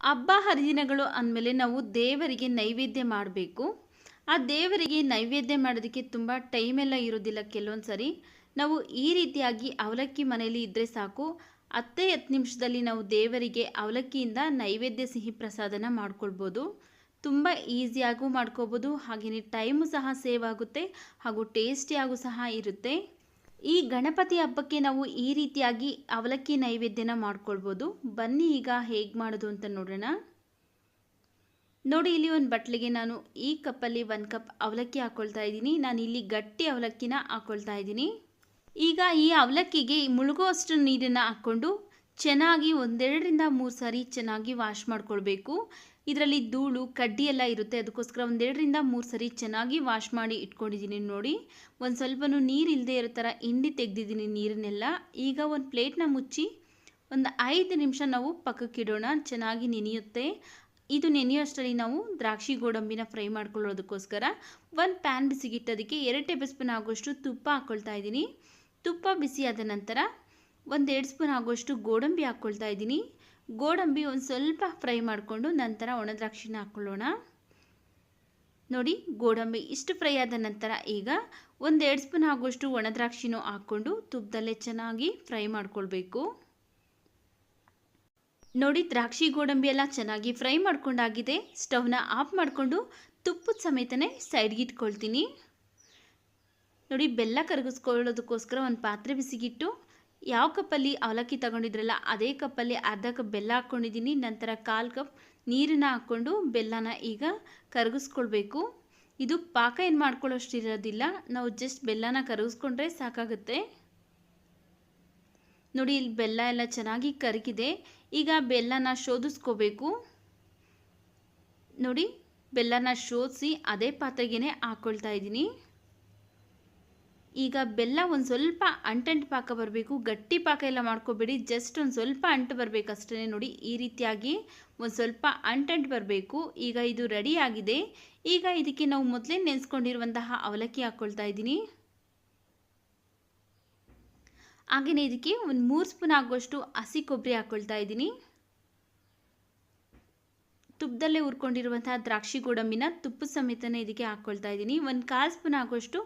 ಹಬ್ಬ ಹರಿದಿನಗಳು ಅಂದಮೇಲೆ ನಾವು ದೇವರಿಗೆ ನೈವೇದ್ಯ ಮಾಡಬೇಕು. ಆ ದೇವರಿಗೆ ನೈವೇದ್ಯ ಮಾಡೋದಕ್ಕೆ ತುಂಬ ಟೈಮೆಲ್ಲ ಇರೋದಿಲ್ಲ ಕೆಲವೊಂದು ಸರಿ ನಾವು ಈ ರೀತಿಯಾಗಿ ಅವಲಕ್ಕಿ ಮನೆಯಲ್ಲಿ ಇದ್ದರೆ ಸಾಕು. ಹತ್ತೇ ಹತ್ತು ನಿಮಿಷದಲ್ಲಿ ನಾವು ದೇವರಿಗೆ ಅವಲಕ್ಕಿಯಿಂದ ನೈವೇದ್ಯ ಸಿಹಿ ಪ್ರಸಾದನ ಮಾಡ್ಕೊಳ್ಬೋದು. ತುಂಬ ಈಸಿಯಾಗೂ ಮಾಡ್ಕೋಬೋದು. ಹಾಗೆಯೇ ಟೈಮು ಸಹ ಸೇವ್ ಆಗುತ್ತೆ. ಹಾಗೂ ಟೇಸ್ಟಿಯಾಗೂ ಸಹ ಇರುತ್ತೆ. ಈ ಗಣಪತಿ ಹಬ್ಬಕ್ಕೆ ನಾವು ಈ ರೀತಿಯಾಗಿ ಅವಲಕ್ಕಿ ನೈವೇದ್ಯನ ಮಾಡ್ಕೊಳ್ಬೋದು. ಬನ್ನಿ ಈಗ ಹೇಗೆ ಮಾಡೋದು ಅಂತ ನೋಡೋಣ. ನೋಡಿ, ಇಲ್ಲಿ ಒಂದು ಬಟ್ಲಿಗೆ ನಾನು ಈ ಕಪ್ಪಲ್ಲಿ ಒಂದು ಕಪ್ ಅವಲಕ್ಕಿ ಹಾಕ್ಕೊಳ್ತಾ ಇದ್ದೀನಿ. ನಾನು ಇಲ್ಲಿ ಗಟ್ಟಿ ಅವಲಕ್ಕಿನ ಹಾಕ್ಕೊಳ್ತಾ ಇದ್ದೀನಿ. ಈಗ ಈ ಅವಲಕ್ಕಿಗೆ ಮುಳುಗುವಷ್ಟು ನೀರನ್ನು ಹಾಕ್ಕೊಂಡು ಚೆನ್ನಾಗಿ ಒಂದೆರಡರಿಂದ ಮೂರು ಸಾರಿ ಚೆನ್ನಾಗಿ ವಾಶ್ ಮಾಡ್ಕೊಳ್ಬೇಕು. ಇದರಲ್ಲಿ ಧೂಳು, ಕಡ್ಡಿ ಎಲ್ಲ ಇರುತ್ತೆ. ಅದಕ್ಕೋಸ್ಕರ ಒಂದೆರಡರಿಂದ ಮೂರು ಸರಿ ಚೆನ್ನಾಗಿ ವಾಶ್ ಮಾಡಿ ಇಟ್ಕೊಂಡಿದ್ದೀನಿ ನೋಡಿ. ಒಂದು ಸ್ವಲ್ಪನೂ ನೀರು ಇಲ್ಲದೆ ಇರೋ ಥರ ಹಿಂಡಿ ತೆಗೆದಿದ್ದೀನಿ ನೀರನ್ನೆಲ್ಲ. ಈಗ ಒಂದು ಪ್ಲೇಟ್ನ ಮುಚ್ಚಿ ಒಂದು ಐದು ನಿಮಿಷ ನಾವು ಪಕ್ಕಕ್ಕಿಡೋಣ ಚೆನ್ನಾಗಿ ನೆನೆಯುತ್ತೆ. ಇದು ನೆನೆಯೋಷ್ಟರಲ್ಲಿ ನಾವು ದ್ರಾಕ್ಷಿ ಗೋಡಂಬಿನ ಫ್ರೈ ಮಾಡ್ಕೊಳ್ಳೋದಕ್ಕೋಸ್ಕರ ಒಂದು ಪ್ಯಾನ್ ಬಿಸಿಗಿಟ್ಟೋದಕ್ಕೆ ಎರಡು ಟೇಬಲ್ ಸ್ಪೂನ್ ಆಗೋಷ್ಟು ತುಪ್ಪ ಹಾಕ್ಕೊಳ್ತಾ ಇದ್ದೀನಿ. ತುಪ್ಪ ಬಿಸಿಯಾದ ನಂತರ ಒಂದು ಎರಡು ಸ್ಪೂನ್ ಆಗೋಷ್ಟು ಗೋಡಂಬಿ ಹಾಕ್ಕೊಳ್ತಾ ಇದ್ದೀನಿ. ಗೋಡಂಬಿ ಒಂದು ಸ್ವಲ್ಪ ಫ್ರೈ ಮಾಡಿಕೊಂಡು ನಂತರ ಒಣದ್ರಾಕ್ಷಿನ ಹಾಕ್ಕೊಳ್ಳೋಣ ನೋಡಿ, ಗೋಡಂಬಿ ಇಷ್ಟು ಫ್ರೈ ಆದ ನಂತರ ಈಗ ಒಂದು ಎರಡು ಸ್ಪೂನ್ ಆಗುವಷ್ಟು ಒಣದ್ರಾಕ್ಷಿನೂ ಹಾಕ್ಕೊಂಡು ತುಪ್ಪದಲ್ಲೇ ಚೆನ್ನಾಗಿ ಫ್ರೈ ಮಾಡ್ಕೊಳ್ಬೇಕು. ನೋಡಿ, ದ್ರಾಕ್ಷಿ ಗೋಡಂಬಿ ಎಲ್ಲ ಚೆನ್ನಾಗಿ ಫ್ರೈ ಮಾಡ್ಕೊಂಡಾಗಿದೆ. ಸ್ಟವ್ನ ಆಫ್ ಮಾಡಿಕೊಂಡು ತುಪ್ಪದ ಸಮೇತನೇ ಸೈಡ್ಗೆ ಇಟ್ಕೊಳ್ತೀನಿ. ನೋಡಿ, ಬೆಲ್ಲ ಕರಗಿಸ್ಕೊಳ್ಳೋದಕ್ಕೋಸ್ಕರ ಒಂದು ಪಾತ್ರೆ ಬಿಸಿಗಿಟ್ಟು ಯಾವ ಕಪ್ಪಲ್ಲಿ ಅವಲಕ್ಕಿ ತಗೊಂಡಿದ್ರಲ್ಲ, ಅದೇ ಕಪ್ಪಲ್ಲಿ ಅರ್ಧ ಕಪ್ ಬೆಲ್ಲ ಹಾಕ್ಕೊಂಡಿದ್ದೀನಿ. ನಂತರ ಕಾಲು ಕಪ್ ನೀರನ್ನ ಹಾಕ್ಕೊಂಡು ಬೆಲ್ಲನ ಈಗ ಕರಗಿಸ್ಕೊಳ್ಬೇಕು. ಇದು ಪಾಕ ಏನು ಮಾಡ್ಕೊಳ್ಳೋಷ್ಟಿರೋದಿಲ್ಲ. ನಾವು ಜಸ್ಟ್ ಬೆಲ್ಲನ ಕರಗಿಸ್ಕೊಂಡ್ರೆ ಸಾಕಾಗುತ್ತೆ. ನೋಡಿ, ಇಲ್ಲಿ ಬೆಲ್ಲ ಎಲ್ಲ ಚೆನ್ನಾಗಿ ಕರಗಿದೆ. ಈಗ ಬೆಲ್ಲನ ಶೋಧಿಸ್ಕೋಬೇಕು. ನೋಡಿ, ಬೆಲ್ಲನ ಶೋಧಿಸಿ ಅದೇ ಪಾತ್ರೆಗೇ ಹಾಕ್ಕೊಳ್ತಾ ಇದ್ದೀನಿ. ಈಗ ಬೆಲ್ಲ ಒಂದು ಸ್ವಲ್ಪ ಅಂಟಂಟು ಪಾಕ ಬರಬೇಕು, ಗಟ್ಟಿ ಪಾಕ ಎಲ್ಲ ಮಾಡ್ಕೋಬೇಡಿ ಜಸ್ಟ್ ಒಂದು ಸ್ವಲ್ಪ ಅಂಟು ಬರಬೇಕು ಅಷ್ಟೇ ನೋಡಿ. ಈ ರೀತಿಯಾಗಿ ಒಂದು ಸ್ವಲ್ಪ ಅಂಟಂಟು ಬರಬೇಕು. ಈಗ ಇದು ರೆಡಿ ಆಗಿದೆ. ಈಗ ಇದಕ್ಕೆ ನಾವು ಮೊದಲೇ ನೆನೆಸ್ಕೊಂಡಿರುವಂತಹ ಅವಲಕ್ಕಿ ಹಾಕ್ಕೊಳ್ತಾ ಇದ್ದೀನಿ. ಹಾಗೆಯೇ ಇದಕ್ಕೆ ಒಂದು ಮೂರು ಸ್ಪೂನ್ ಆಗುವಷ್ಟು ಹಸಿ ಕೊಬ್ಬರಿ ಹಾಕ್ಕೊಳ್ತಾ ಇದ್ದೀನಿ. ತುಪ್ಪದಲ್ಲೇ ಹುರ್ಕೊಂಡಿರುವಂತಹ ದ್ರಾಕ್ಷಿ ಗೋಡಂಬಿನ ತುಪ್ಪ ಸಮೇತನೇ ಇದಕ್ಕೆ ಹಾಕ್ಕೊಳ್ತಾ ಇದ್ದೀನಿ. ಒಂದು ಕಾಲು ಸ್ಪೂನ್ ಆಗೋಷ್ಟು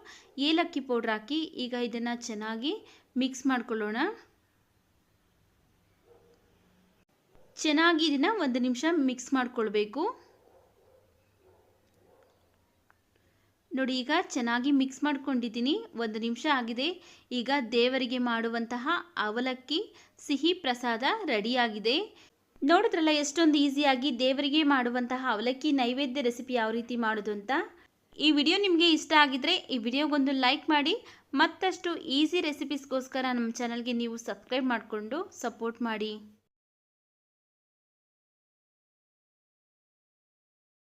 ಏಲಕ್ಕಿ ಪೌಡ್ರ್ ಹಾಕಿ ಈಗ ಇದನ್ನು ಚೆನ್ನಾಗಿ ಮಿಕ್ಸ್ ಮಾಡ್ಕೊಳ್ಳೋಣ. ಚೆನ್ನಾಗಿ ಇದನ್ನು ಒಂದು ನಿಮಿಷ ಮಿಕ್ಸ್ ಮಾಡ್ಕೊಳ್ಬೇಕು. ನೋಡಿ, ಈಗ ಚೆನ್ನಾಗಿ ಮಿಕ್ಸ್ ಮಾಡ್ಕೊಂಡಿದ್ದೀನಿ. ಒಂದು ನಿಮಿಷ ಆಗಿದೆ. ಈಗ ದೇವರಿಗೆ ಮಾಡುವಂತಹ ಅವಲಕ್ಕಿ ಸಿಹಿ ಪ್ರಸಾದ ರೆಡಿಯಾಗಿದೆ ನೋಡಿದ್ರಲ್ಲ, ಎಷ್ಟೊಂದು ಈಸಿಯಾಗಿ ದೇವರಿಗೆ ಮಾಡುವಂತಹ ಅವಲಕ್ಕಿ ನೈವೇದ್ಯ ರೆಸಿಪಿ ಯಾವ ರೀತಿ ಮಾಡೋದು ಅಂತ? ಈ ವಿಡಿಯೋ ನಿಮಗೆ ಇಷ್ಟ ಆಗಿದ್ರೆ ಈ ವಿಡಿಯೋಗೊಂದು ಲೈಕ್ ಮಾಡಿ, ಮತ್ತಷ್ಟು ಈಸಿ ರೆಸಿಪೀಸ್ಗೋಸ್ಕರ ನಮ್ಮ ಚಾನಲ್ಗೆ ನೀವು ಸಬ್ಸ್ಕ್ರೈಬ್ ಮಾಡಿಕೊಂಡು ಸಪೋರ್ಟ್ ಮಾಡಿ.